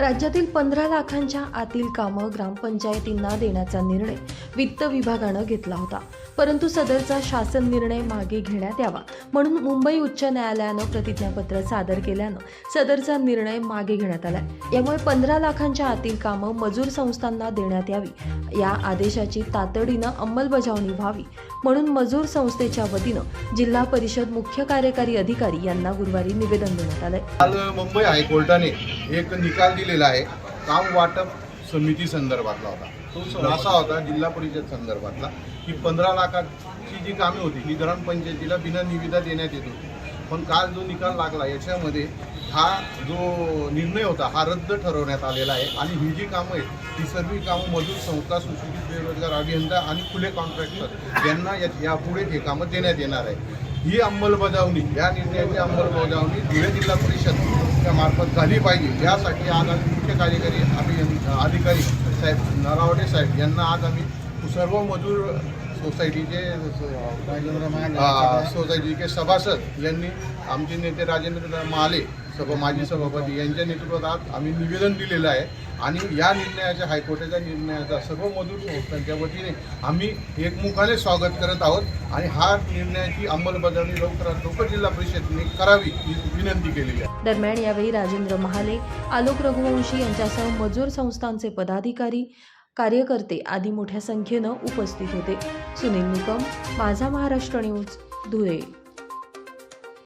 राज्यातील पंधरा लाखांच्या आतील कामं ग्रामपंचायतींना देण्याचा निर्णय वित्त विभागानं घेतला होता. परंतु सदरचा शासन निर्णय मागे घेण्यात यावा म्हणून मुंबई उच्च न्यायालयानं प्रतिज्ञापत्र सादर केल्यानं सदरचा निर्णय मागे घेण्यात आलाय. यामुळे पंधरा लाखांच्या आतील कामं मजूर संस्थांना देण्यात यावी या आदेशाची तातडीनं अंमलबजावणी व्हावी म्हणून मजूर संस्थेच्या वतीनं जिल्हा परिषद मुख्य कार्यकारी अधिकारी यांना गुरुवारी निवेदन देण्यात आलंय. काल मुंबई हायकोर्टाने एक निकाल दिलेला आहे. काम वाटप समिती संदर्भातला होता. तो असा होता जिल्हा परिषद संदर्भातला की पंधरा लाखाची जी कामे होती ही ग्रामपंचायतीला बिना निविदा देण्यात येत होती. पण काल जो निकाल लागला याच्यामध्ये हा जो निर्णय होता हा रद्द ठरवण्यात आलेला आहे. आणि ही जी कामं आहेत ही सर्व कामं मजूर संस्था सुशिक्षित बेरोजगार अभियंता आणि खुले कॉन्ट्रॅक्टर यांना या- यापुढे हे कामं देण्यात येणार आहे. ही अंमलबजावणी या निर्णयाची अंमलबजावणी धुळे जिल्हा परिषदच्या मार्फत झाली पाहिजे. यासाठी आज आम्ही मुख्य कार्यकारी अभियंता अधिकारी साहेब नरावडे साहेब यांना आज आम्ही सर्व मजूर सोसायटीचे अ, सोसायटीचे सभासद यांनी आमचे नेते राजेंद्र महाले सभा माजी सभापती यांच्या नेतृत्वात आज आम्ही निवेदन दिलेलं आहे. आणि या निर्णयाच्या हायकोर्टाच्या निर्णयाचा सर्व मजूर संस्थांच्या वतीने आम्ही एकमुखाने स्वागत करत आहोत. आणि हा निर्णयाची अंमलबजावणी लवकरात लवकर जिल्हा परिषदेने करावी ही विनंती केलेली आहे. दरम्यान यावेळी राजेंद्र महाले आलोक रघुवंशी यांच्यासह मजूर संस्थांचे पदाधिकारी कार्यकर्ते आदी मोठ्या संख्येनं उपस्थित होते. सुनील निकम माझा महाराष्ट्र न्यूज धुळे.